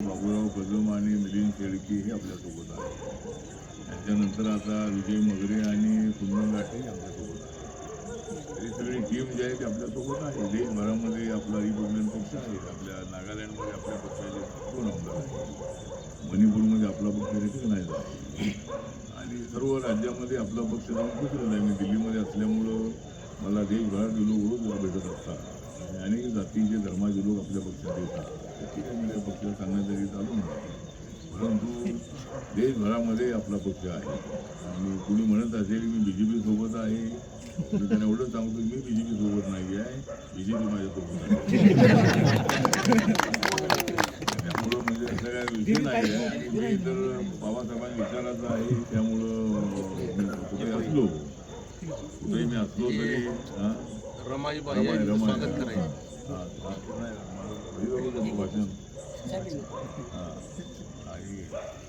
बाबूराव कदम आणि मिलिंद शेळकी हे आपल्यासोबत आहे त्याच्यानंतर आता विजय मगरे आणि कुंदन गाठे आपल्यासोबत आहे ही सगळी टीम जी आहे ती आपल्यासोबत आहे देशभरामध्ये आपला रिपब्लिकन पक्ष आहे. आपल्या नागालँडमध्ये आपल्या पक्षाचे दोन आमदार आहेत. मणिपूरमध्ये आपला पक्ष रिकग्नाइज आहे आणि सर्व राज्यामध्ये आपला पक्ष जाऊन पोचलेला आहे. मी दिल्लीमध्ये असल्यामुळं मला देशभरात लोक रोज भेटत असतात. आणि अनेक जातीचे धर्माचे लोक आपल्या पक्षात येतात. तर ठीक आहे म्हणजे पक्ष सांगण्यातरी चालू नाही परंतु देशभरामध्ये आपला पक्ष आहे. आणि कुणी म्हणत असेल मी बी जे पी सोबत आहे. मी त्यांना एवढं सांगतो मी बी जे पी सोबत नाही आहे. बी जे पी माझ्यासोबत आहे. त्यामुळं म्हणजे असं काय विषय नाही आहे. आणि मी तर बाबासाहेबांच्या विचाराचा आहे त्यामुळं कुठे असलो कुठेही मी असलो तरी हां? रमाई यांचं रमाई आणि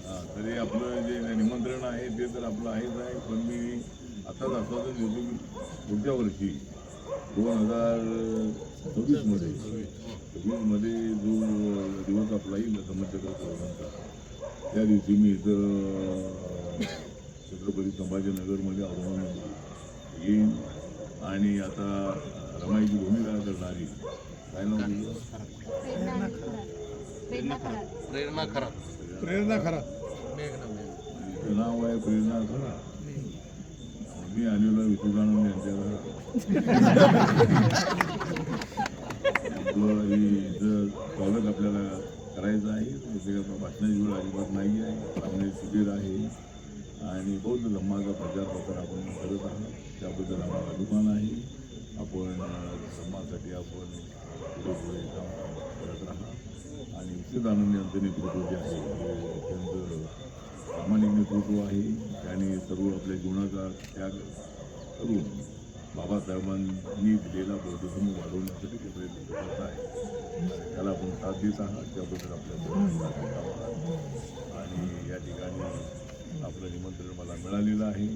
हां, तरी आपलं जे निमंत्रण आहे ते तर आपलं आहेच आहे पण मी आताच आश्वासन देतो की पुढच्या वर्षी दोन हजार सव्वीसमध्ये सव्वीसमध्ये जो दिवस आपला येईल समजचक्र प्रोग्रामचा त्या दिवशी मी इथं छत्रपती संभाजीनगरमध्ये आव्हान येईन आणि आता रमाईची भूमिका करणारी प्रेरणा खरा प्रेरणा खरा नाव आहे प्रेरणा खरा मी आलेलो विठुरानंद यांच्या घरात आपलं हे इथं स्वागत आपल्याला करायचं आहे भाषणाची वेळ अजिबात नाही आहे सामने शिबिर आहे आणि बौद्ध धर्माचा प्रचार प्रसार आपण करत आहात त्याबद्दल आम्हाला अभिमान आहे धर्मासाठी आपण पुढे काम करत राहा आणि निश्चित यांचं नेतृत्व जे आहे ते अत्यंत प्रामाणिक नेतृत्व आहे त्याने सर्व आपल्या जीवनाचा त्याग करून बाबासाहेबांनी दिलेला बौद्धधर्म वाढवण्यासाठी ते प्रयत्न करत आहे त्याला आपण साथ देत आहात त्याबद्दल आपल्या आणि या ठिकाणी आपलं निमंत्रण मला मिळालेलं आहे.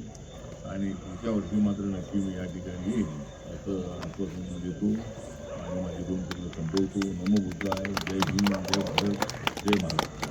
आणि पुढच्या वर्षी मात्र नक्की मी या ठिकाणी येईन. असं आश्वासन देतो. आणि माझे दोन पुढे संपवतो. नमो बुद्धाय. जय भीम. जय भारत. जय महाराष्ट्र